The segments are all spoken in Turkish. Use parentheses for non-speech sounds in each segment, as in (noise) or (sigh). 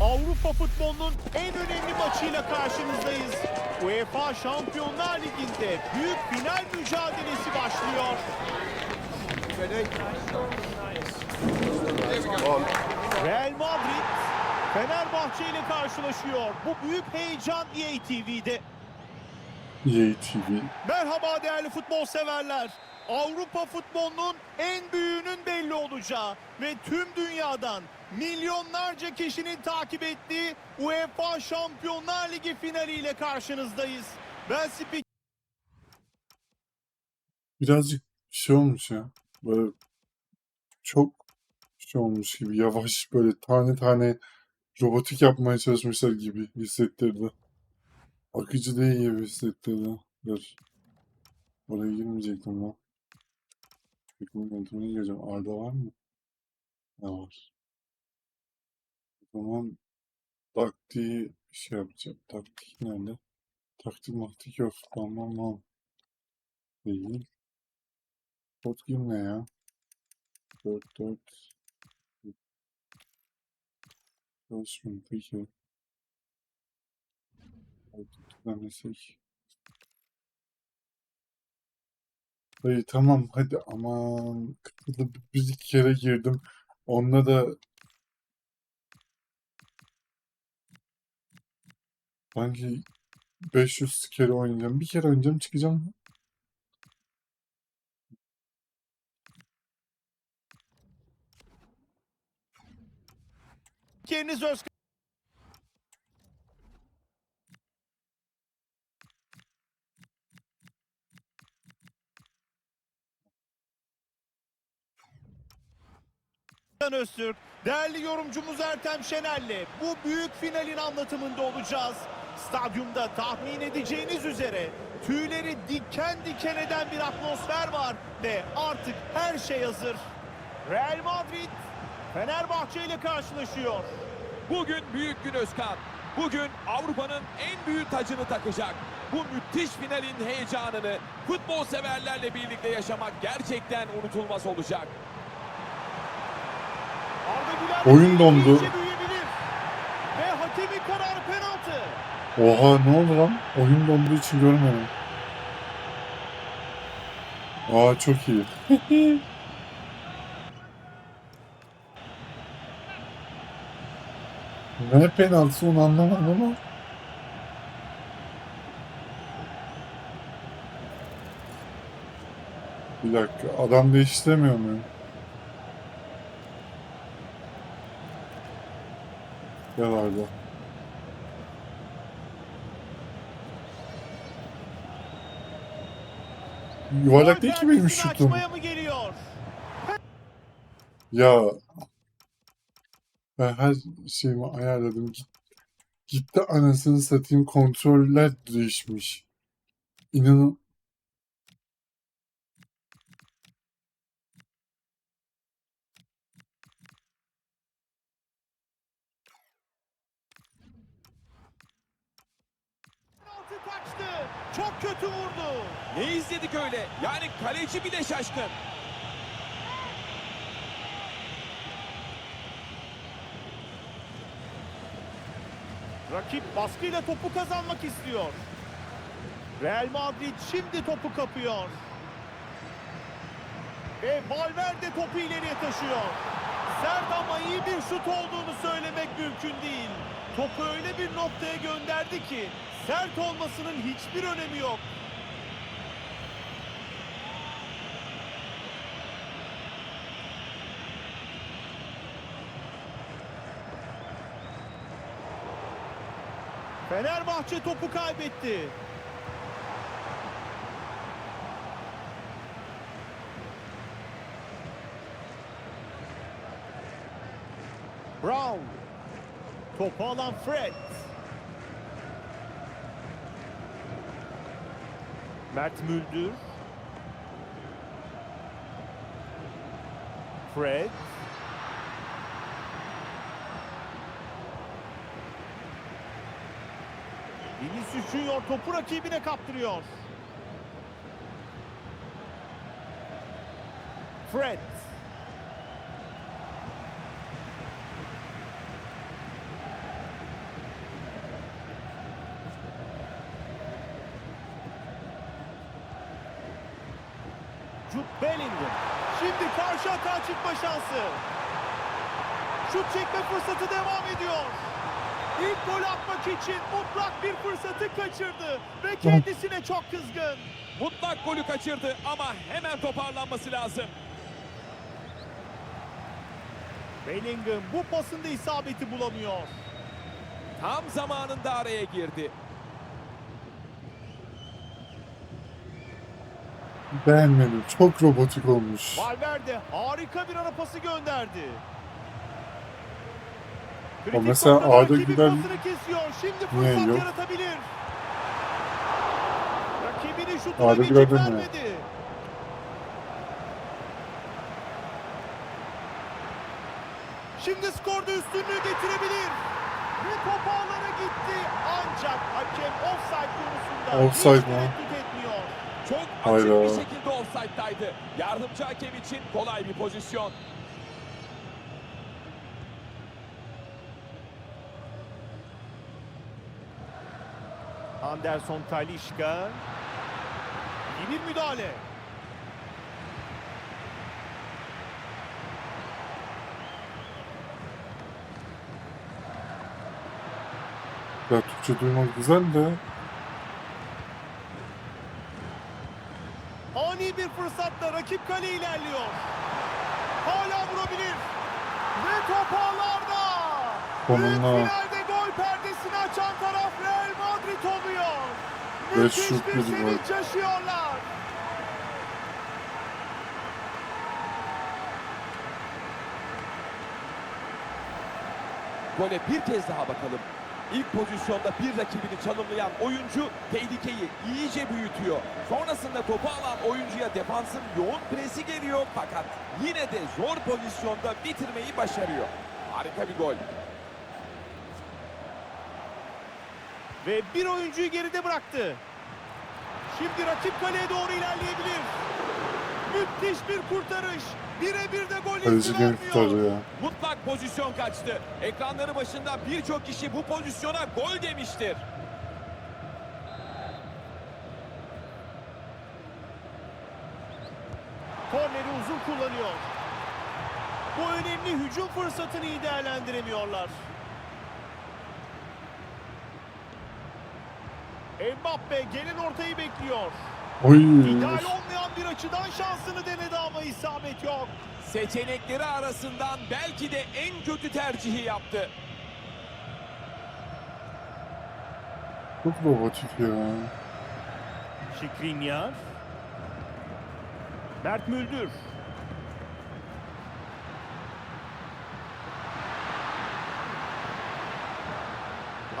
Avrupa futbolunun en önemli maçıyla karşınızdayız. UEFA Şampiyonlar Ligi'nde büyük final mücadelesi başlıyor. Real Madrid Fenerbahçe ile karşılaşıyor. Bu büyük heyecan EA TV'de. EA TV. Merhaba değerli futbol severler. Avrupa futbolunun en büyüğünün belli olacağı ve tüm dünyadan milyonlarca kişinin takip ettiği UEFA Şampiyonlar Ligi finaliyle karşınızdayız. Ben spiker Birazcık şey olmuş ya. Böyle çok şey olmuş gibi. Yavaş böyle tane tane robotik yapmaya çalışmışlar gibi hissettirdi. Akıcı değil gibi hissettirdi. Dur. Oraya girmeyecektim lan. Takımın kontrolüne gireceğim. Arda var mı? Ne var? Zaman taktiği şey yapacağım. Taktik nerede? Taktik maktik yok. Tamam tamam. Değil. Kod ne ya? 4 4 Çalışmıyor peki. Düzenlesek. Hayır tamam hadi aman. Bir iki kere girdim. Onunla da sanki 500 kere oynayacağım. Bir kere oynayacağım çıkacağım. Spikeriniz Özkan Öztürk, değerli yorumcumuz Ertem Şener'le bu büyük finalin anlatımında olacağız. Stadyumda tahmin edeceğiniz üzere tüyleri diken diken eden bir atmosfer var ve artık her şey hazır. Real Madrid Fenerbahçe ile karşılaşıyor. Bugün büyük gün Özkan. Bugün Avrupa'nın en büyük tacını takacak. Bu müthiş finalin heyecanını futbol severlerle birlikte yaşamak gerçekten unutulmaz olacak. Oyun dondu. Ve hakemin kararı penaltı. Oha ne oldu lan? Oyun donduğu için görmedim. Aa çok iyi. (laughs) ne penaltısı onu anlamadım ama. Bir dakika adam değiştiremiyor muyum? Gel Arda. Yuvarlak değil ki benim şutum. Ya ben her şeyimi ayarladım. Git, gitti anasını satayım kontroller değişmiş. İnanın Penaltı kaçtı. Çok kötü vurdu. Ne izledik öyle? Yani kaleci bile şaşkın. Rakip baskıyla topu kazanmak istiyor. Real Madrid şimdi topu kapıyor. Ve Valverde topu ileriye taşıyor. Sert ama iyi bir şut olduğunu söylemek mümkün değil. Topu öyle bir noktaya gönderdi ki sert olmasının hiçbir önemi yok. Fenerbahçe topu kaybetti. Brown. Topu alan Fred. Mert Müldür. Fred. Vinicius Junior topu rakibine kaptırıyor. Fred. Jude Bellingham. Şimdi karşı atağa çıkma şansı. Şut çekme fırsatı devam ediyor. İlk gol atmak için mutlak bir fırsatı kaçırdı ve kendisine çok kızgın. Mutlak golü kaçırdı ama hemen toparlanması lazım. Bellingham bu pasında isabeti bulamıyor. Tam zamanında araya girdi. Beğenmedim. Çok robotik olmuş. Valverde harika bir ara pası gönderdi. O mesela Arda Güler. Şimdi niye yok? yaratabilir. Rakibinin şutuna Arda Güler de mi? Şimdi skorda üstünlüğü getirebilir. Ve top ağlara gitti. Ancak hakem offside konusunda Offside etmiyor. Çok açık Hayda. bir şekilde offside'daydı. Yardımcı hakem için kolay bir pozisyon. Anderson Talişka. İyi bir müdahale. Ya Türkçe duymak güzel de Ani bir fırsatla rakip kale ilerliyor. Hala vurabilir. Ve top ağlarda. Büyük Sonunda. finalde gol perdesini açan taraf Real Madrid oluyor. Ve Müthiş bir bir sevinç yaşıyorlar. Gole bir kez daha bakalım. İlk pozisyonda bir rakibini çalımlayan oyuncu tehlikeyi iyice büyütüyor. Sonrasında topu alan oyuncuya defansın yoğun presi geliyor fakat yine de zor pozisyonda bitirmeyi başarıyor. Harika bir gol. Ve bir oyuncuyu geride bıraktı. Şimdi rakip kaleye doğru ilerleyebilir. Müthiş bir kurtarış. Birebir de gol vermiyor. tutardı ya. Mutlak pozisyon kaçtı. Ekranları başında birçok kişi bu pozisyona gol demiştir. Korneri uzun kullanıyor. Bu önemli hücum fırsatını iyi değerlendiremiyorlar. Mbappe gelen ortayı bekliyor. Oy. İdeal olmayan bir açıdan şansını denedi ama isabet yok. Seçenekleri arasından belki de en kötü tercihi yaptı. Çok robotik ya. Şikrinyar. Mert Müldür.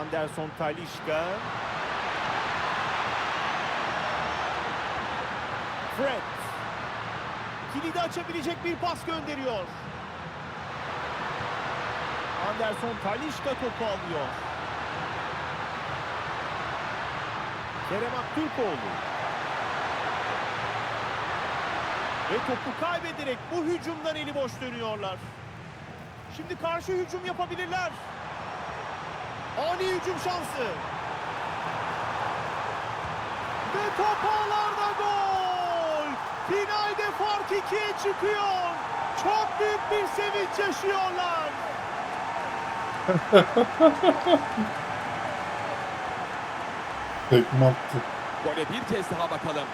Anderson Talişka. Fred. Kilidi açabilecek bir pas gönderiyor. Anderson Talişka topu alıyor. Kerem Aktürkoğlu. Ve topu kaybederek bu hücumdan eli boş dönüyorlar. Şimdi karşı hücum yapabilirler. Ani hücum şansı. Ve top ağlarda gol. Finalde fark ikiye çıkıyor. Çok büyük bir sevinç yaşıyorlar. (laughs) Tekme attı. Gole bir kez daha bakalım.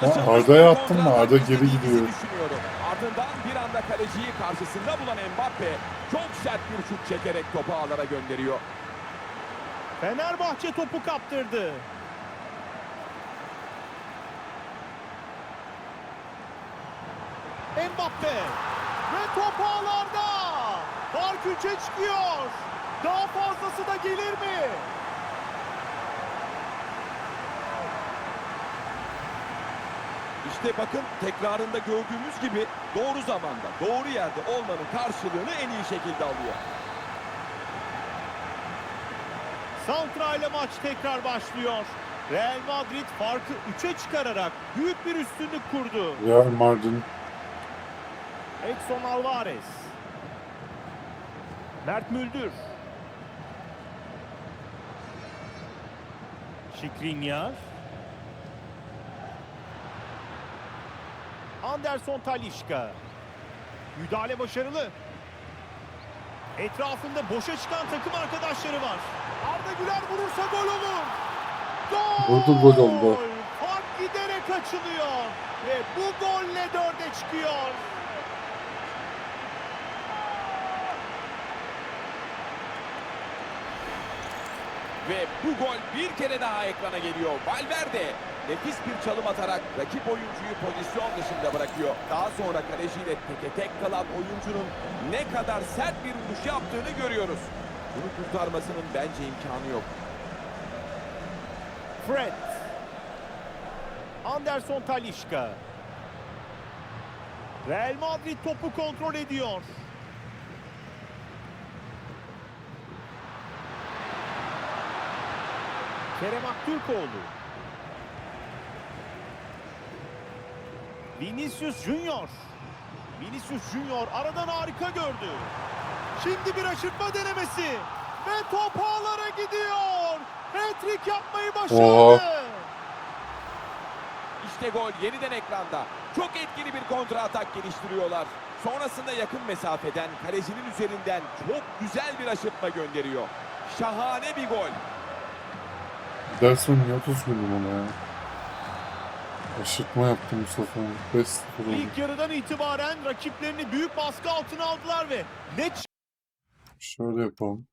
Ha, Arda'ya attın mı? Arda geri gidiyor. Ardından bir anda kaleciyi karşısında bulan Mbappe çok sert bir şut çekerek topu ağlara gönderiyor. Fenerbahçe topu kaptırdı. Mbappe ve top ağlarda. Fark 3'e çıkıyor. Daha fazlası da gelir mi? İşte bakın tekrarında gördüğümüz gibi doğru zamanda, doğru yerde olmanın karşılığını en iyi şekilde alıyor. Santra ile maç tekrar başlıyor. Real Madrid farkı 3'e çıkararak büyük bir üstünlük kurdu. Real Mardin. Edson Alvarez. Mert Müldür. Şikrinyar. Anderson Talişka. Müdahale başarılı. Etrafında boşa çıkan takım arkadaşları var. Arda Güler vurursa gol olur. Gol! Vurdu, gol oldu. Fark giderek açılıyor. Ve bu golle dörde çıkıyor. Ve bu gol bir kere daha ekrana geliyor. Valverde nefis bir çalım atarak rakip oyuncuyu pozisyon dışında bırakıyor. Daha sonra kaleciyle teke tek kalan oyuncunun ne kadar sert bir vuruş yaptığını görüyoruz. Bunu kurtarmasının bence imkanı yok. Fred. Anderson Talişka. Real Madrid topu kontrol ediyor. Kerem Aktürkoğlu. Vinicius Junior. Vinicius Junior aradan harika gördü. Şimdi bir aşırtma denemesi. Ve top ağlara gidiyor. Hat-trick yapmayı başardı. Oha. İşte gol yeniden ekranda. Çok etkili bir kontra atak geliştiriyorlar. Sonrasında yakın mesafeden kalecinin üzerinden çok güzel bir aşırtma gönderiyor. Şahane bir gol. Dersen niye 30 vurdum ona ya? Aşırtma yaptım Mustafa. 5 0 oldu. İlk yarıdan itibaren rakiplerini büyük baskı altına aldılar ve net Şöyle yapalım.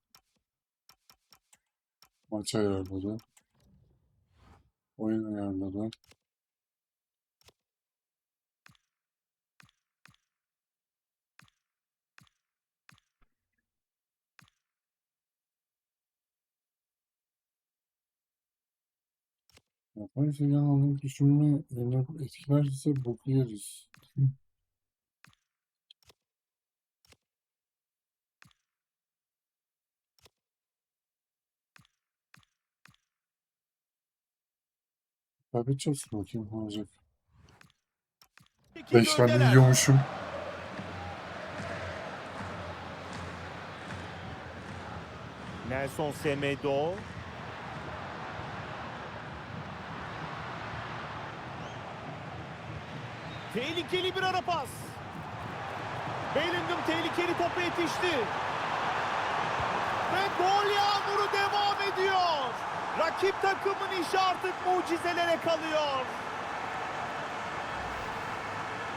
Maç ayarları. Oyun ayarları. Yapay zeka anlık düşünme yine etkilerse boku yeriz. Kaybedeceğiz bakayım ne olacak. 5 tane yiyormuşum. Nelson Semedo. Tehlikeli bir ara pas. Bellingham tehlikeli topa yetişti. Ve gol yağmuru devam ediyor. Rakip takımın işi artık mucizelere kalıyor.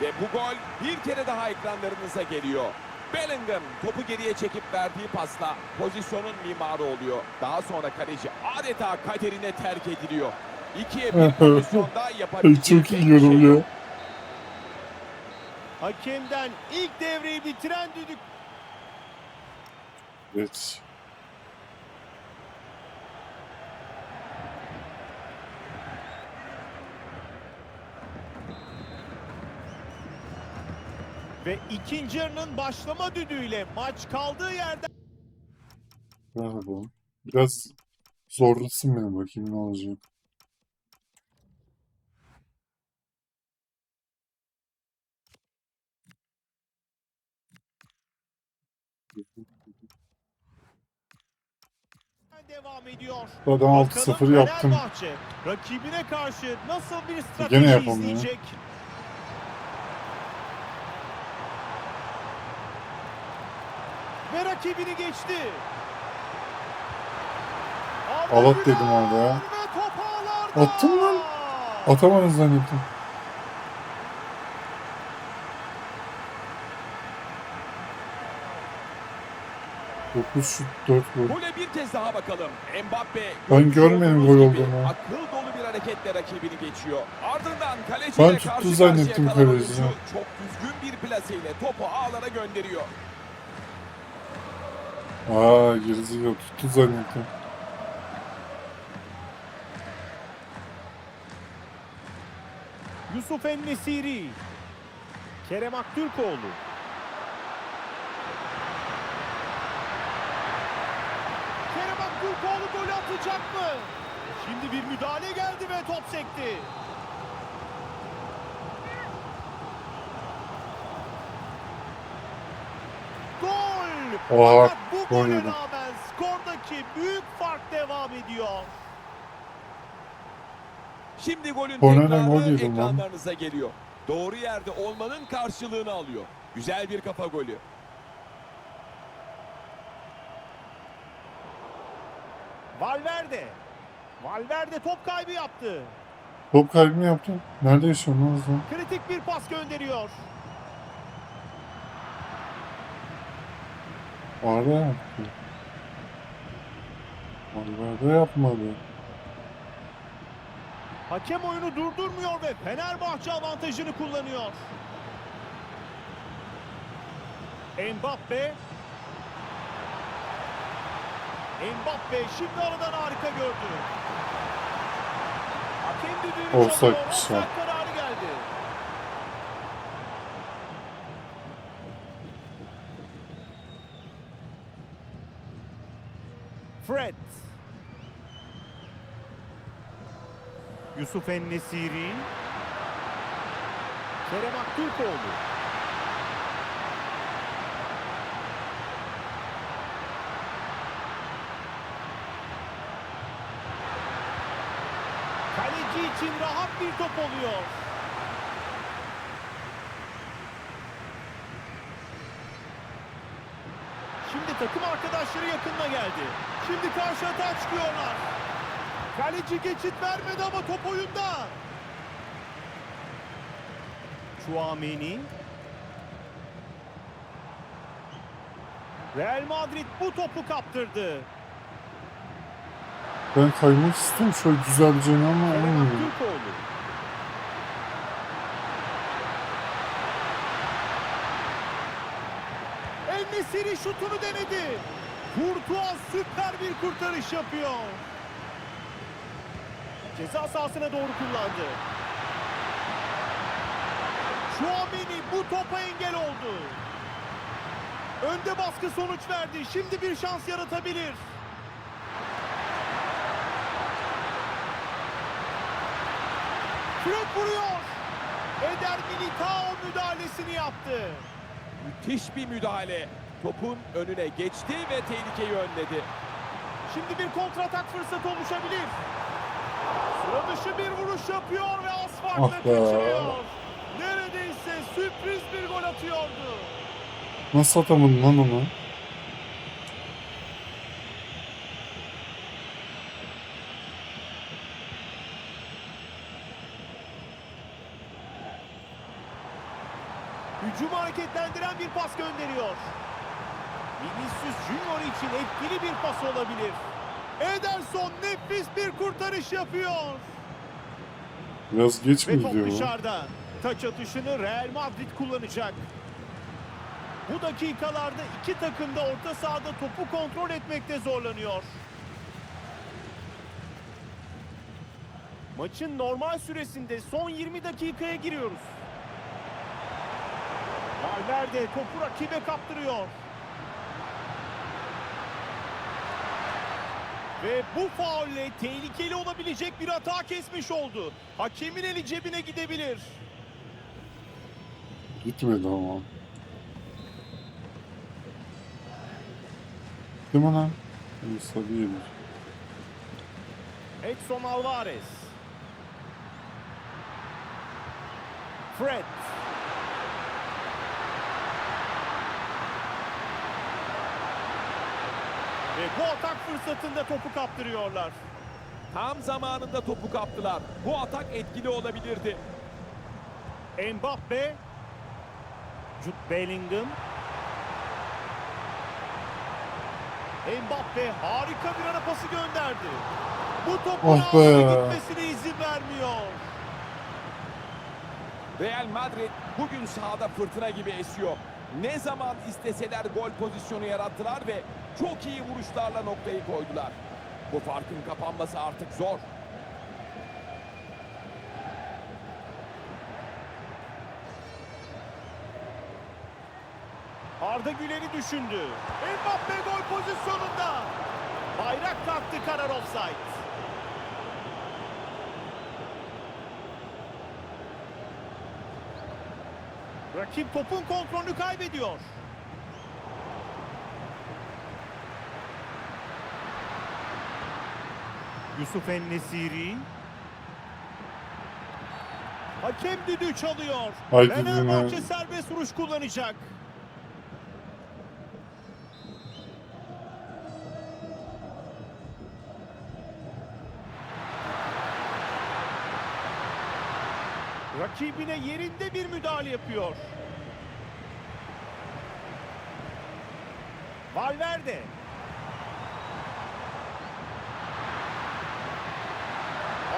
Ve bu gol bir kere daha ekranlarınıza geliyor. Bellingham topu geriye çekip verdiği pasla pozisyonun mimarı oluyor. Daha sonra kaleci adeta kaderine terk ediliyor. İkiye bir pozisyonda yapabileceği Çok iyi şey ya. Hakemden ilk devreyi bitiren düdük Geç. ve ikinci yarının başlama düdüğüyle maç kaldığı yerden Bravo. Biraz zorlasın beni bakayım ne olacak. Devam ediyor. Zaten Bakalım 6-0 yaptım. Rakibine karşı nasıl bir Gene strateji ya. izleyecek? Ve rakibini geçti. Alat dedim orada ya. Attım lan. Atamadın zannettim. Dokuz şut 4 gol. Gole bir kez daha bakalım. Mbappe Ben görmedim gol olduğunu. Akıl dolu bir hareketle rakibini geçiyor. Ardından kaleciyle Ben karşı tuttu zannettim kaleciyi. Çok düzgün bir plaseyle topu ağlara gönderiyor. Aa gerizekalı tuttu zannettim. Yusuf Ennesiri. Kerem Aktürkoğlu. Aktürkoğlu golü atacak mı? Şimdi bir müdahale geldi ve top sekti. Gol! Oha, Fakat bu gol gole rağmen skordaki büyük fark devam ediyor. Şimdi golün tekrarı gol yedim lan. ekranlarınıza geliyor. Doğru yerde olmanın karşılığını alıyor. Güzel bir kafa golü. Valverde. Valverde top kaybı yaptı. Top kaybı mı yaptın? Nerede yaşıyorsun lan? Kritik bir pas gönderiyor. Arda yaptı. Arda yapmadı. Hakem oyunu durdurmuyor ve Fenerbahçe avantajını kullanıyor. Mbappe. Mbappe şimdi aradan harika gördü. Hakem düdüğünü Offside çalıyor. bir Offside kararı geldi. Fred. Yusuf Ennesiri. Kerem Aktürkoğlu. Kaleci için rahat bir top oluyor. Şimdi takım arkadaşları yakınına geldi. Şimdi karşı atağa çıkıyorlar. Kaleci geçit vermedi ama top oyunda. Chouameni. Real Madrid bu topu kaptırdı. Ben kaymak istiyorum şöyle güzelce ama. Aktürkoğlu. Enesiri şutunu denedi. Kurtuğa süper bir kurtarış yapıyor. Ceza sahasına doğru kullandı. Chouameni bu topa engel oldu. Önde baskı sonuç verdi. Şimdi bir şans yaratabilir. Fred vuruyor. Eder Militao müdahalesini yaptı. Müthiş bir müdahale. Topun önüne geçti ve tehlikeyi önledi. Şimdi bir kontratak fırsatı oluşabilir. Sıra dışı bir vuruş yapıyor ve az farkla Ah kaçırıyor. Neredeyse sürpriz bir gol atıyordu. Nasıl atamadın lan onu? Hareketlendiren bir pas gönderiyor. Vinicius Junior için etkili bir pas olabilir. Ederson nefis bir kurtarış yapıyor. Biraz geç Ve mi top gidiyor bu? dışarıda. Taç atışını Real Madrid kullanacak. Bu dakikalarda iki takım da orta sahada topu kontrol etmekte zorlanıyor. Maçın normal süresinde son 20 dakikaya giriyoruz. Valverde topu rakibe kaptırıyor. Ve bu faulle tehlikeli olabilecek bir hata kesmiş oldu. Hakemin eli cebine gidebilir. Gitmedi ama. Neyse hadi gelir. Edson Alvarez. Fred. Ve bu atak fırsatında topu kaptırıyorlar. Tam zamanında topu kaptılar. Bu atak etkili olabilirdi. Mbappe. Jude Bellingham. Mbappe harika bir ara pası gönderdi. Bu topun Oh gitmesine izin vermiyor. Real Madrid bugün sahada fırtına gibi esiyor. Ne zaman isteseler gol pozisyonu yarattılar ve çok iyi vuruşlarla noktayı koydular. Bu farkın kapanması artık zor. Arda Güler'i düşündü. Mbappe gol pozisyonunda. Bayrak kalktı karar offside. Rakip topun kontrolünü kaybediyor. Yusuf Ennesiri. Hakem düdüğü çalıyor. Ay Fenerbahçe serbest vuruş kullanacak. Rakibine yerinde bir müdahale yapıyor. Valverde.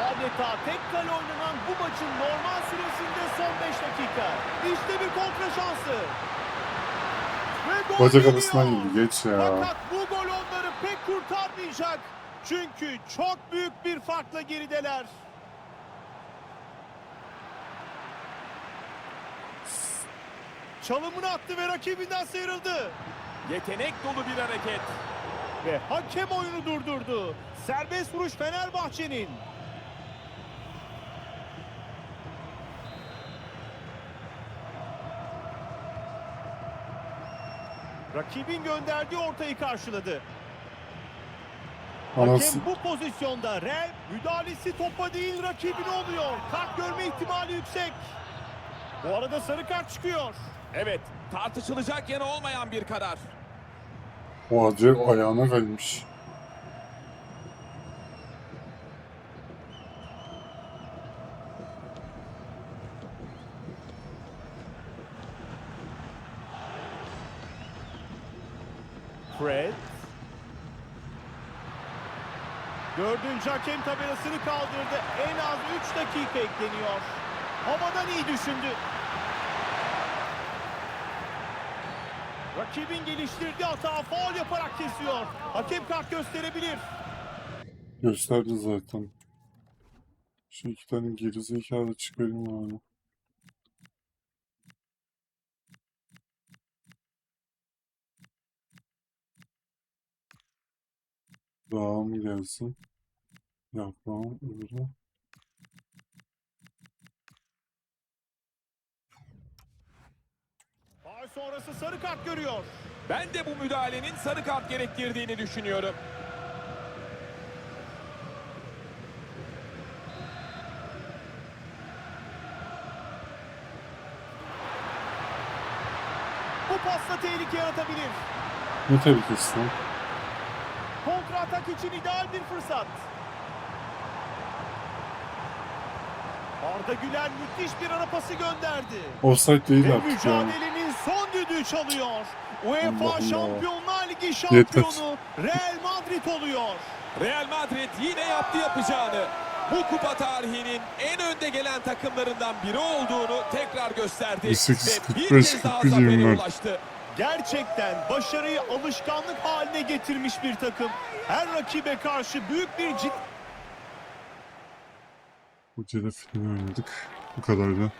Adeta tek kale oynanan bu maçın normal süresinde son 5 dakika. İşte bir kontra şansı. Ve gol gibi geç ya. Fakat bu gol onları pek kurtarmayacak. Çünkü çok büyük bir farkla gerideler. Çalımını attı ve rakibinden sıyrıldı. Yetenek dolu bir hareket. Ve hakem oyunu durdurdu. Serbest vuruş Fenerbahçe'nin. Rakibin gönderdiği ortayı karşıladı. Anası. Hakem bu pozisyonda Real müdahalesi topa değil rakibine oluyor. Kart görme ihtimali yüksek. Bu arada sarı kart çıkıyor. Evet, tartışılacak yanı olmayan bir karar. O acayip ayağına kaymış. Fred. Dördüncü hakem tabelasını kaldırdı. En az 3 dakika ekleniyor. Havadan iyi düşündü. Rakibin geliştirdiği hata faul yaparak kesiyor. Hakem kart gösterebilir. Gösterdi zaten. Şu iki tane gerizekalı çıkarayım abi. Daha mı gelsin? Yapmam öbürü. Faul sonrası sarı kart görüyor. Ben de bu müdahalenin sarı kart gerektirdiğini düşünüyorum. Bu pasla tehlike yaratabilir. Ne tehlikesi lan? Kontra atak için ideal bir fırsat. Arda Güler müthiş bir ara pası gönderdi. Offside değil Ve artık ya. mücadelenin son düdüğü çalıyor. UEFA Allah Allah. Şampiyonlar Ligi şampiyonu Real Madrid oluyor. Real Madrid yine yaptı yapacağını. Bu kupa tarihinin en önde gelen takımlarından biri olduğunu tekrar gösterdi. 18, Ve bir 45, kez daha 41 zafere ulaştı. Gerçekten başarıyı alışkanlık haline getirmiş bir takım. Her rakibe karşı büyük bir ciddi Bu film oynadık. Bu kadar da.